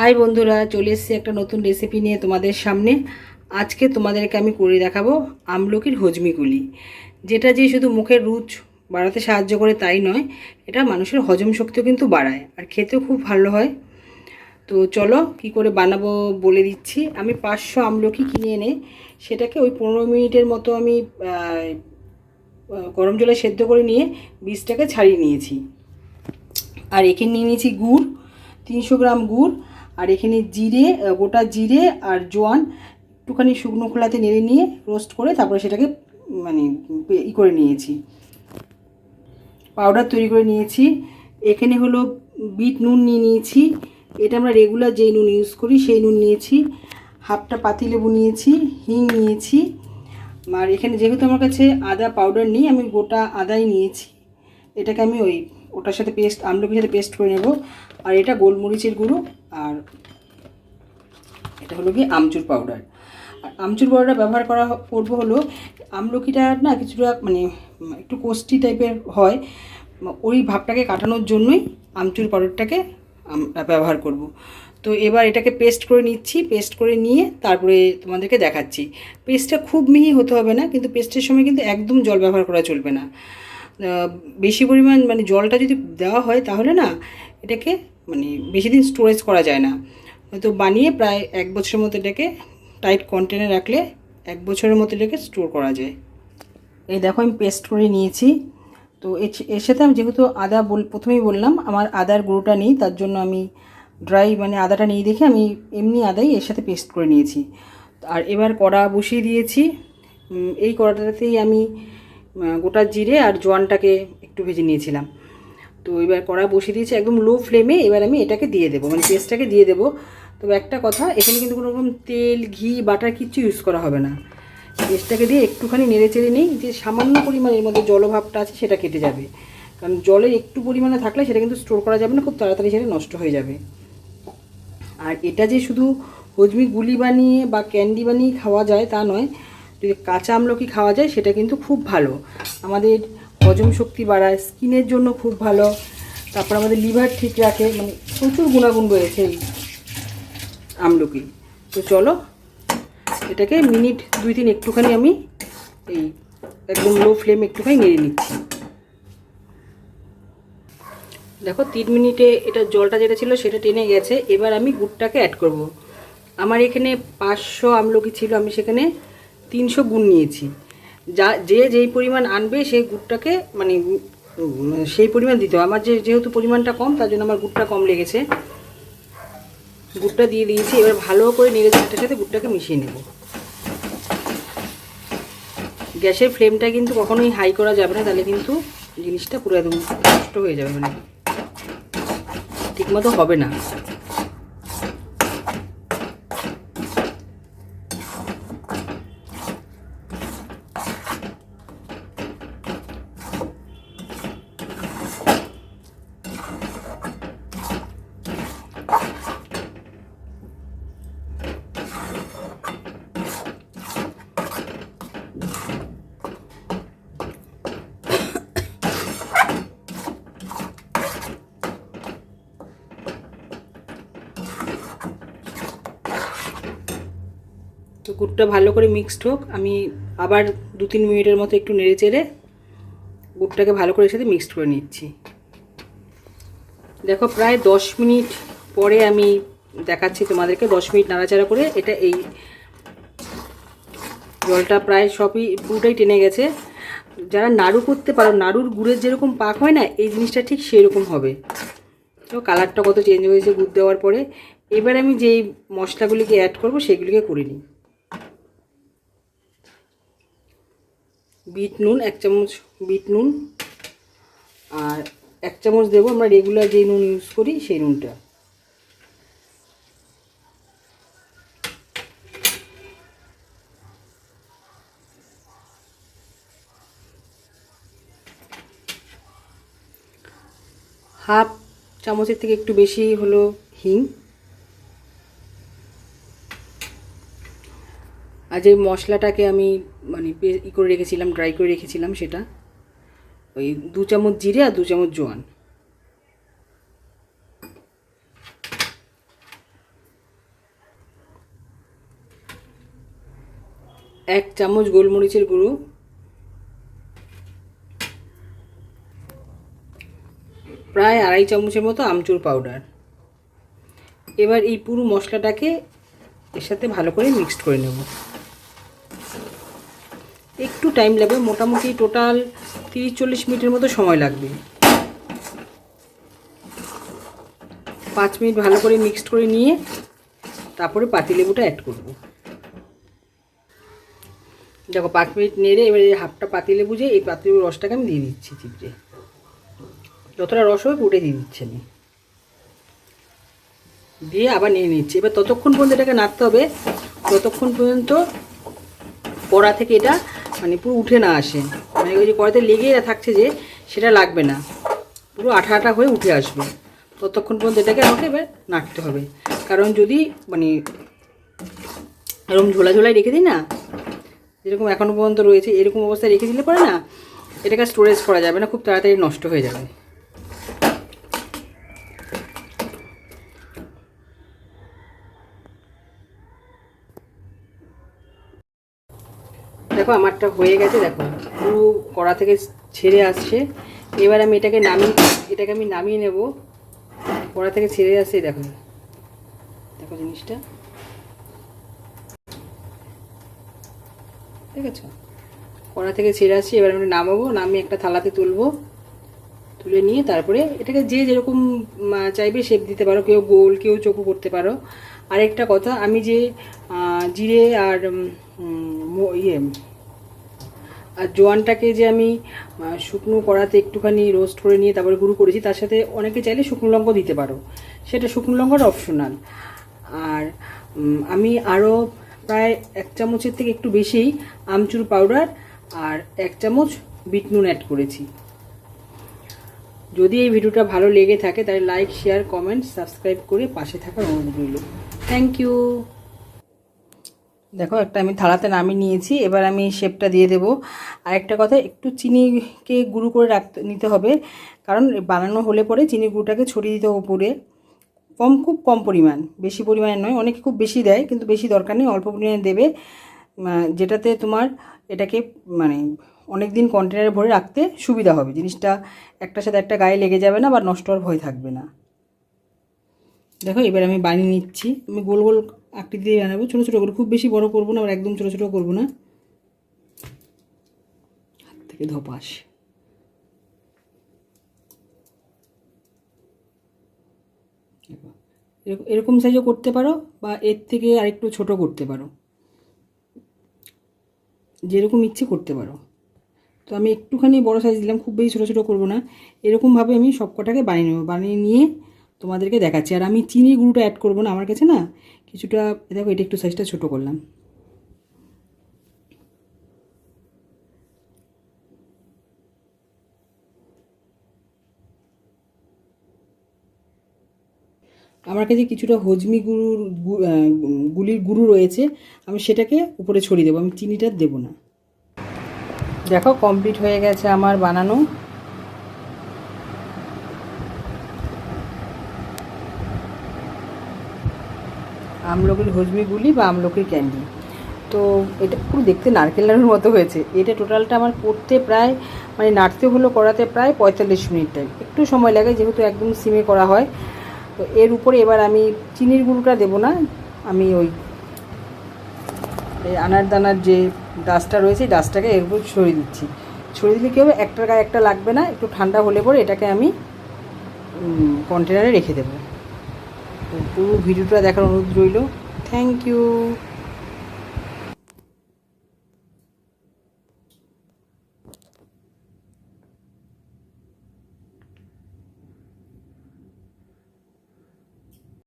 High বন্ধুরা, চলে এসেছি একটা নতুন রেসিপি নিয়ে তোমাদের সামনে। আজকে তোমাদেরকে আমি করে দেখাবো আমলকির হজমিগুলি। যেটা যে শুধু মুখের রুচ বাড়াতে সাহায্য করে তাই নয়, এটা মানুষের হজম শক্তিও কিন্তু বাড়ায় আর খেতেও খুব ভালো হয়। তো চলো কি করে বানাবো বলে দিচ্ছি। আমি পাঁচশো আমলকি কিনে এনে সেটাকে ওই পনেরো মিনিটের মতো আমি গরম জলে সেদ্ধ করে নিয়ে বীজটাকে ছাড়িয়ে নিয়েছি। আর এখানে নিয়ে নিয়েছি গুড়, তিনশো গ্রাম গুড় আর এখানে জিরে গোটা জিরে আর জোয়ান একটুখানি শুকনো খোলাতে নেড়ে নিয়ে রোস্ট করে তারপরে সেটাকে মানে ই করে নিয়েছি। পাউডার তৈরি করে নিয়েছি। এখানে হলো বিট নুন নিয়ে নিয়েছি। এটা আমরা রেগুলার যেই নুন ইউজ করি সেই নুন নিয়েছি। হাফটা পাতিলেবু নিয়েছি, হিং নিয়েছি। আর এখানে যেহেতু আমার কাছে আদা পাউডার নেই, আমি গোটা আদাই নিয়েছি। এটাকে আমি ওই ওটার সাথে পেস্ট আমলকির সাথে পেস্ট করে নেব। আর এটা গোলমরিচের গুঁড়ো, আর এটা হলো কি আমচুর পাউডার আর আমচুর পাউডার ব্যবহার করা করব হলো, আমলকিটা না কিছুটা মানে একটু কোষ্টি টাইপের হয় ওই ভাবটাকে কাটানোর জন্যই আমচুর পাউডারটাকে আমরা ব্যবহার করব। তো এবার এটাকে পেস্ট করে নিচ্ছি পেস্ট করে নিয়ে তারপরে তোমাদেরকে দেখাচ্ছি। পেস্টটা খুব মিহি হতে হবে না, কিন্তু পেস্টের সময় কিন্তু একদম জল ব্যবহার করা চলবে না। বেশি পরিমাণ মানে জলটা যদি দেওয়া হয় তাহলে না এটাকে মানে বেশি দিন স্টোরেজ করা যায় না। হয়তো বানিয়ে প্রায় এক বছরের মতো এটাকে টাইট কন্টেনারে রাখলে এক বছরের মতো এটাকে স্টোর করা যায়। এই দেখো আমি পেস্ট করে নিয়েছি। তো এর- সাথে আমি যেহেতু আদা বল, প্রথমেই বললাম, আমার আদার গুঁড়োটা নেই, তার জন্য আমি ড্রাই মানে আদাটা নেই দেখে আমি এমনি আদাই এর সাথে পেস্ট করে নিয়েছি। আর এবার কড়া বসিয়ে দিয়েছি। এই কড়াটাতেই আমি গোটা জিরে আর জোয়ানটাকে একটু ভেজে নিয়েছিলাম। তো এবার কড়া বসিয়ে দিয়েছি একদম লো ফ্লেমে এবার আমি এটাকে দিয়ে দেবো মানে পেস্টটাকে দিয়ে দেবো। তবে একটা কথা, এখানে কিন্তু কোনো রকম তেল, ঘি, বাটার কিচ্ছু ইউজ করা হবে না। পেস্টটাকে দিয়ে একটুখানি নেড়ে চেড়ে নিই, যে সামান্য পরিমাণে এর মধ্যে জলভাবটা আছে সেটা কেটে যাবে। কারণ জলের একটু পরিমাণে থাকলে সেটা কিন্তু স্টোর করা যাবে না, খুব তাড়াতাড়ি সেটা নষ্ট হয়ে যাবে। আর এটা যে শুধু হজমি গুলি বানিয়ে বা ক্যান্ডি বানিয়ে খাওয়া যায় তা নয় কাঁচা আমলকি খাওয়া যায়, সেটা কিন্তু খুব ভালো। আমাদের হজম শক্তি বাড়ায়, স্কিনের জন্য খুব ভালো। তারপর আমাদের লিভার ঠিক রাখে মানে প্রচুর গুণাগুণ রয়েছে এই আমলকি। তো চলো, এটাকে মিনিট দুই তিন একটুখানি আমি এই একদম লো ফ্লেম একটুখানি নেড়ে নিচ্ছি। দেখো, তিন মিনিটে এটা জলটা যেটা ছিল সেটা টেনে গেছে, এবার আমি গুড়টাকে অ্যাড করব। আমার এখানে পাঁচশো আমলকি ছিল, আমি সেখানে তিনশো গুড় নিয়েছি। যা, যে যেই পরিমাণ আনবে সেই গুড়টাকে মানে সেই পরিমাণ দিতে হবে। আমার যে, যেহেতু পরিমাণটা কম, তার জন্য আমার গুড়টা কম লেগেছে। গুড়টা দিয়ে দিয়েছি। এবার ভালো করে নেড়ে চাটার সাথে গুড়টাকে মিশিয়ে নেব। গ্যাসের ফ্লেমটা কিন্তু কখনোই হাই করা যাবে না, তাহলে কিন্তু জিনিসটা পুরো একদম নষ্ট হয়ে যাবে মানে ঠিকমতো হবে না। গুড়টা ভালো করে মিক্সড হোক, আমি আবার দু তিন মিনিটের মতো একটু নেড়ে চেড়ে গুড়টাকে ভালো করে সাথে মিক্সড করে নিচ্ছি। দেখো প্রায় দশ মিনিট পরে আমি দেখাচ্ছি তোমাদেরকে, দশ মিনিট নাড়াচাড়া করে এটা এই জলটা প্রায় সবই পুরোটাই টেনে গেছে। যারা নাড়ু করতে পারো, নাড়ুর গুড়ের যেরকম পাক হয় না, এই জিনিসটা ঠিক সেরকম হবে। তো কালারটা কত চেঞ্জ হয়েছে, গুড় দেওয়ার পরে। এবার আমি যেই মশলাগুলিকে অ্যাড করব, সেগুলিকে করে নিই। বিট নুন, এক চামচ বিট নুন। আর এক চামচ দেবো আমরা রেগুলার যে নুন ইউজ করি, সেই নুনটা। হাফ চামচের থেকে একটু বেশি হলো হিং। আর যে মশলাটাকে আমি মানে ই করে রেখেছিলাম ড্রাই করে রেখেছিলাম সেটা, ওই দু চামচ জিরে আর দু চামচ জোয়ান। এক চামচ গোলমরিচের গুঁড়ো। প্রায় আড়াই চামচের মতো আমচুর পাউডার এবার এই পুরো মশলাটাকে এর সাথে ভালো করে মিক্সড করে নেব। একটু টাইম লাগবে, মোটামুটি টোটাল তিরিশ চল্লিশ মিনিটের মতো সময় লাগবে। পাঁচ মিনিট ভালো করে মিক্সড করে নিয়ে, তারপরে পাতিলেবুটা অ্যাড করব। দেখো, পাঁচ মিনিট নেড়ে এবারে হাফটা পাতিলেবু যে, এই পাতিলেবুর রসটাকে আমি দিয়ে দিচ্ছি চিপড়ে। যতটা রস হবে পুটে দিয়ে দিচ্ছি আমি। দিয়ে আবার নিয়ে নিচ্ছি। এবার ততক্ষণ পর্যন্ত এটাকে নাড়তে হবে। ততক্ষণ পর্যন্ত কড়া থেকে এটা মানে পুরো উঠে না আসে। মানে ওই যে কড়াতে লেগে থাকছে যে, সেটা লাগবে না। পুরো আঠা আঠা হয়ে উঠে আসবে। ততক্ষণ পর্যন্ত এটাকে আমাকে এবার নাড়তে হবে। কারণ যদি মানে এরকম ঝোলা ঝোলায় রেখে দিই না, যেরকম এখনও পর্যন্ত রয়েছে, এরকম অবস্থায় রেখে দিলে পরে না, এটাকে স্টোরেজ করা যাবে না, খুব তাড়াতাড়ি নষ্ট হয়ে যাবে। দেখো, আমারটা হয়ে গেছে, দেখো। পুরো কড়া থেকে ছেড়ে আসছে। এবার আমি এটাকে নামিয়ে, এটাকে আমি নামিয়ে নেব। কড়া থেকে ছেড়ে আসছে, দেখো। দেখো জিনিসটা। ঠিক আছে কড়া থেকে ছেড়ে আসছি, এবার আমি নামাবো, নামিয়ে একটা থালাতে তুলবো। তুলে নিয়ে তারপরে এটাকে যে যেরকম চাইবে শেপ দিতে পারো। কেউ গোল, কেউ চোখো করতে পারো। আরেকটা কথা, আমি যে জিরে আর ইয়ে আর জোয়ানটাকে যে আমি শুকনো কড়াতে একটুখানি রোস্ট করে নিয়ে তারপরে গুঁড়ো করেছি, তার সাথে অনেকে চাইলে শুকনো লঙ্কা দিতে পারো। সেটা শুকনো লঙ্কাটা অপশনাল আর আমি আরও প্রায় এক চামচের থেকে একটু বেশি আমচুর পাউডার আর এক চামচ বিট নুন অ্যাড করেছি। যদি এই ভিডিওটা ভালো লেগে থাকে, তাহলে লাইক শেয়ার কমেন্ট সাবস্ক্রাইব করে পাশে থাকার অনুরোধ রইল। থ্যাংক ইউ দেখো, একটা আমি থালাতে নামিয়ে নিয়েছি। এবার আমি শেপটা দিয়ে দেবো। আর একটা কথা, একটু চিনিকে গুঁড়ো করে রাখতে নিতে হবে। কারণ বানানো হলে পরে চিনি গুঁড়োটাকে ছড়িয়ে দিতে হবে উপরে। কম, খুব কম পরিমাণ। বেশি পরিমাণে নয়, অনেকে খুব বেশি দেয়, কিন্তু বেশি দরকার নেই, অল্প পরিমাণে দেবে। যেটাতে তোমার এটাকে মানে অনেক দিন কন্টেনারে ভরে রাখতে সুবিধা হবে। জিনিসটা একটার সাথে একটা গায়ে লেগে যাবে না বা নষ্ট হওয়ার ভয় থাকবে না। দেখো, এবার আমি বানিয়ে নিচ্ছি। আমি গোল গোল আকৃতি দিয়ে বানাবো। ছোটো ছোটো করে, খুব বেশি বড় করব না, আবার একদম ছোটো ছোটো করব না। হাত থেকে ধপাস। এরকম সাইজও করতে পারো, বা এর থেকে আরেকটু ছোট করতে পারো। যেরকম ইচ্ছে করতে পারো। তো আমি একটুখানি বড় সাইজ দিলাম, খুব বেশি ছোটো ছোটো করব না। এরকমভাবে আমি সব কটাকে বানিয়ে নেব। বানিয়ে নিয়ে তোমাদেরকে দেখাচ্ছি। আর আমি চিনি গুঁড়োটা অ্যাড করব না, আমার কাছে না কিছুটা, দেখো এটা একটু সাইজটা ছোটো করলাম। আমার কাছে কিছুটা হজমি গুঁড়োর গুলির গুঁড়ো রয়েছে, আমি সেটাকে উপরে ছড়িয়ে দেবো, আমি চিনিটা দেবো না। দেখো কমপ্লিট হয়ে গেছে আমার বানানো। আমলকির হজমি গুলি বা আমলকির ক্যান্ডি। তো এটা পুরো দেখতে নারকেল নাড়ুর মতো হয়েছে। এটা টোটালটা আমার করতে প্রায় মানে নাড়তে হলো করাতে প্রায় পঁয়তাল্লিশ মিনিট টাইম একটু সময় লাগে যেহেতু একদম সিমে করা হয়। তো এর উপরে এবার আমি চিনির গুঁড়োটা দেবো না। আমি ওই এই আনার দানার যে ডাস্টটা রয়েছে, এই ডাস্টটাকে এর উপর ছড়িয়ে দিচ্ছি। ছড়িয়ে দিলে কী হবে? একটার গায়ে একটা লাগবে না। একটু ঠান্ডা হলে পরে এটাকে আমি কন্টেনারে রেখে দেবো। পুরো ভিডিওটা দেখার অনুরোধ রইল। Thank you